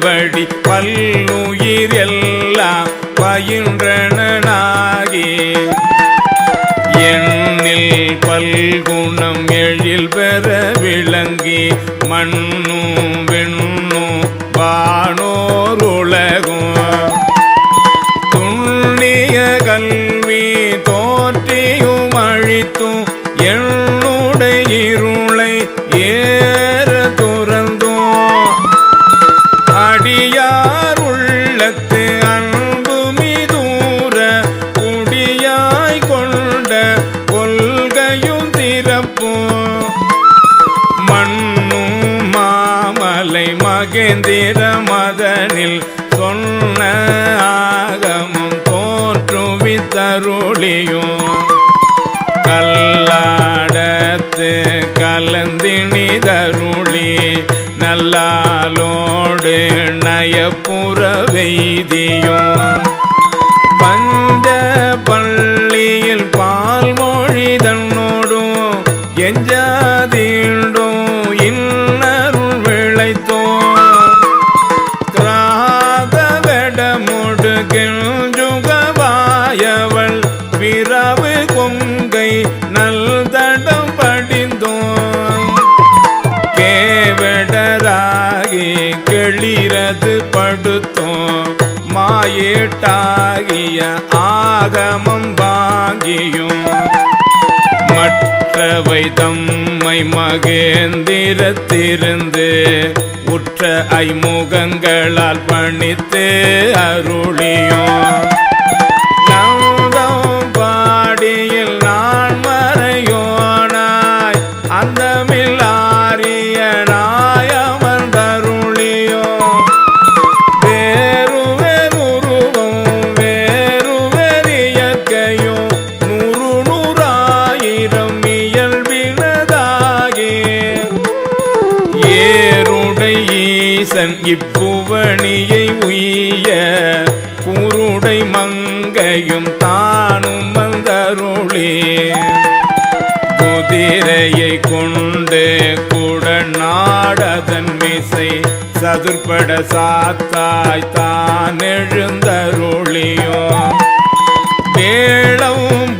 படி பல்லுயிர் எல்லாம் பயின்றனாகி எண்ணில் பல்குணம் எழில் பெற விளங்கி மண்ணும் வெண்ணும் வானோர் கருளியும் கல்லாடத்து கலந்தினி தருளி நல்லாலோடு நயப்புற வெய்தியும். ஆய ஆகமம் வாங்கியும். மற்றவை தம்மை மகேந்திரத்திருந்து உற்ற ஐமுகங்களால் பணித்து அருளியும். இப்புவணியை உய்ய குருடை மங்கையும் தானும் வந்தருளே. குதிரையை கொண்டு கூட நாடதன் மிசை சதுர்பட சாத்தாய் தான் எழுந்தருளியோ. வேளவும்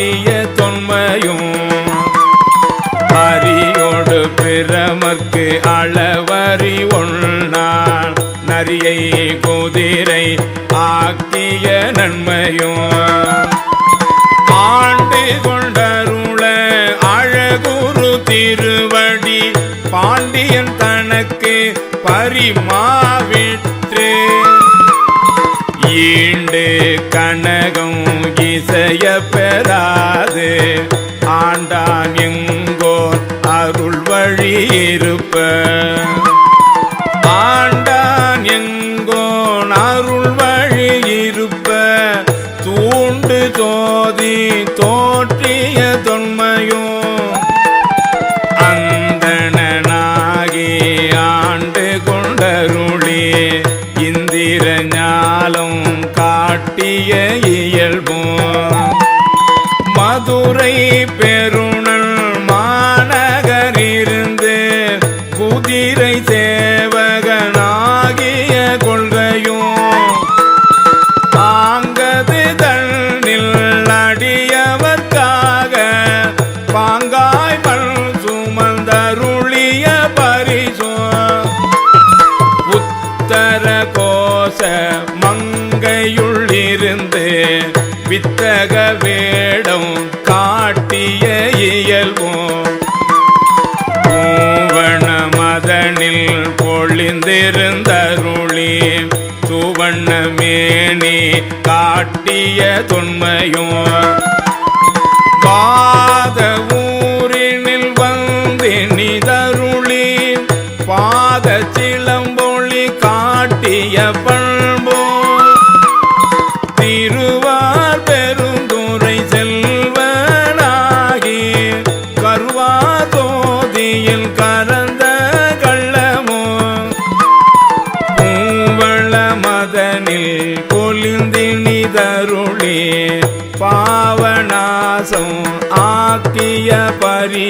காட்டிய தொன்மையும் அரியோடு பிரமக்கு அளவறி ஒண்ணான். நரியை குதிரை ஆக்கிய நன்மையும் ஆண்டு கொண்டருள அழகுரு திருவடி பாண்டியன் தனக்கு பரிமாவிற்று. ஈண்டு கண இசைய பெறாது. ஆண்டான் எங்கோ அருள் வழி இருப்ப. இயல்போம். பூவண மதனில் பொழிந்திருந்தருளி துவண்ண மேனி காட்டிய தொன்மையும். பாதவும்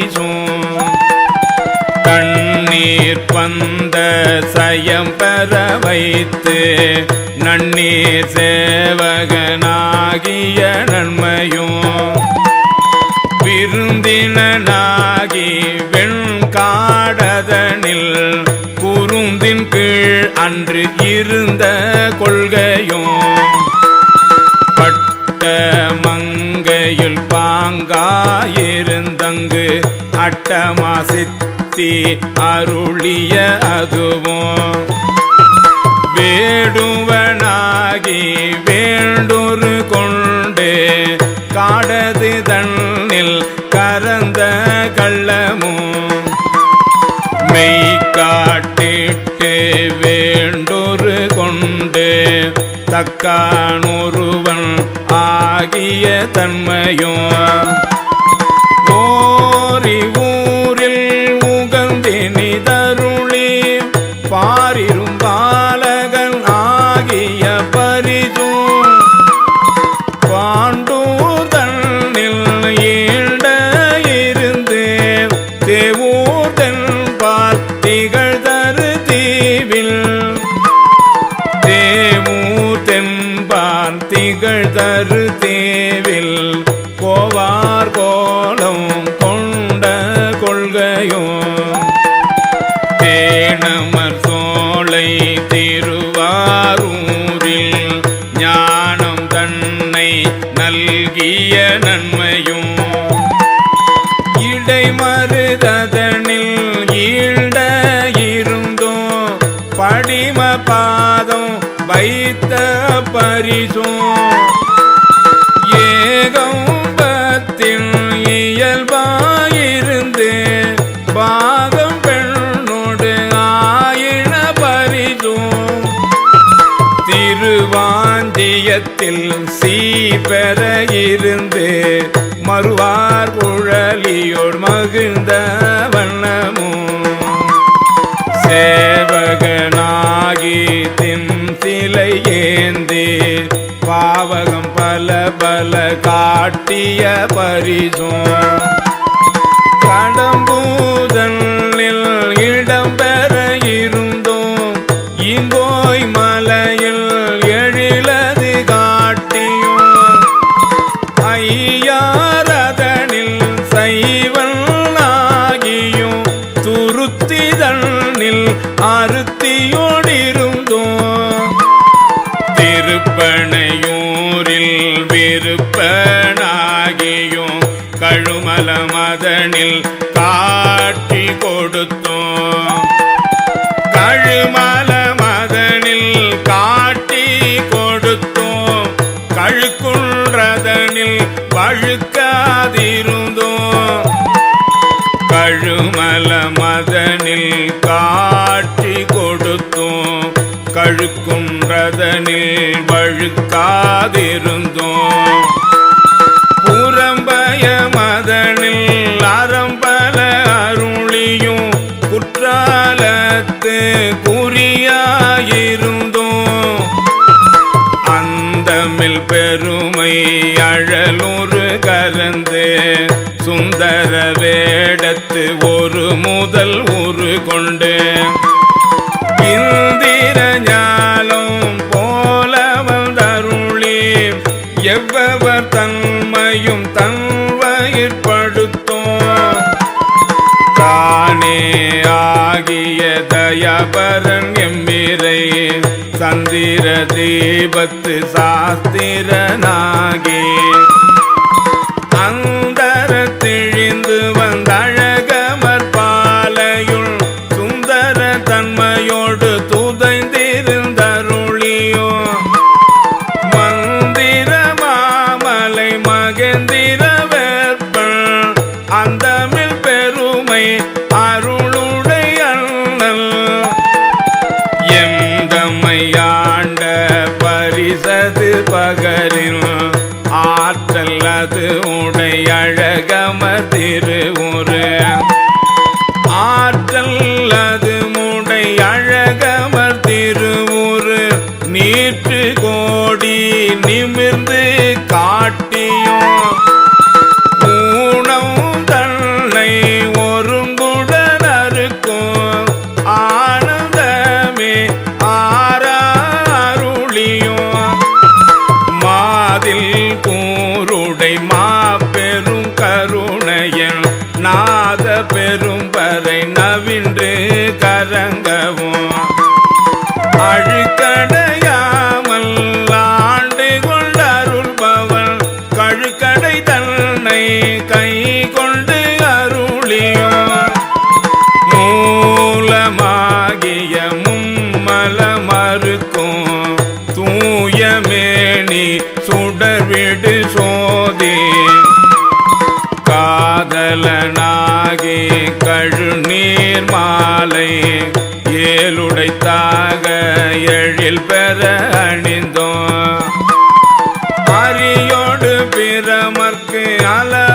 பரிசும் தண்ணீர் பந்த சயம் பெற வைத்து நன்னீர் சேவகனாகிய நன்மையும் விருந்தினனாகி வெண்காடதனில் குருந்தின் கீழ் அன்று இருந்த கொள்கையும் பட்ட மங்கையில் பாங்காயே அட்டமா சித்தி அருளிய அதுவும். வேடுவனாகி வேண்டொரு கொண்டு காடது தன்னில் கரந்த கள்ளமும். மெய் காட்டிட்டு வேண்டொரு கொண்டு தக்கானொருவன் ஆகிய தன்மையும். தேனமர் சோலை திருவாரூரில் ஞானம் தன்னை நல்கிய நன்மையும் இடைமருதனில் ஈண்ட இருந்தோம் படிம பாதம் வைத்த பரிசோ திருவாஞ்சியத்தில் சீபெற இருந்து மறுவார் குழலியோர் மகிழ்ந்த வண்ணமும். சேவகனாகி தின் சிலை ஏந்தி பாவகம் பல பல காட்டிய பரிசும். கடம்ப கழுக்குன்றதனில் புறம்பய மதனில் அறம்பல அருளியும் குற்றாலத்து குறியாயிருந்தோம். அந்தமில் பெருமை அழலுரு கலந்து சுந்தர வேடத்து ஒரு முதல் உரு கொண்டு சந்திர சாஸ்திரனாகி. அந்தர திழிந்து வந்தழகமர் பாலையுள் சுந்தர தன்மையோடு துதைந்திருந்தருளியோ. மந்திர மாமலை மகேந்திர வேப்பன் அந்தமிழ் பெருமை அருளுடைய அண்ணல். ஆற்றல் உடை அழகம திருவுரு. ஆற்றல் அது முடை அழகமர் திருவுரு. நீற்று கோடி நிமிர்ந்து காட்டியும் அழுக்கடையாமல் ஆண்டு கொண்டருள்பவன் கழுக்கடை தன்னை கை கொண்டு அருளியும். மூலமாகிய மும்மல தூயமேனி சுடர்விடு சோதி. காதலனாகி கழுநீர் மாலை ஏழுடைத்தாக எழில் பெற அணிந்தோம். அரியோடு பிரமர்க்கு அல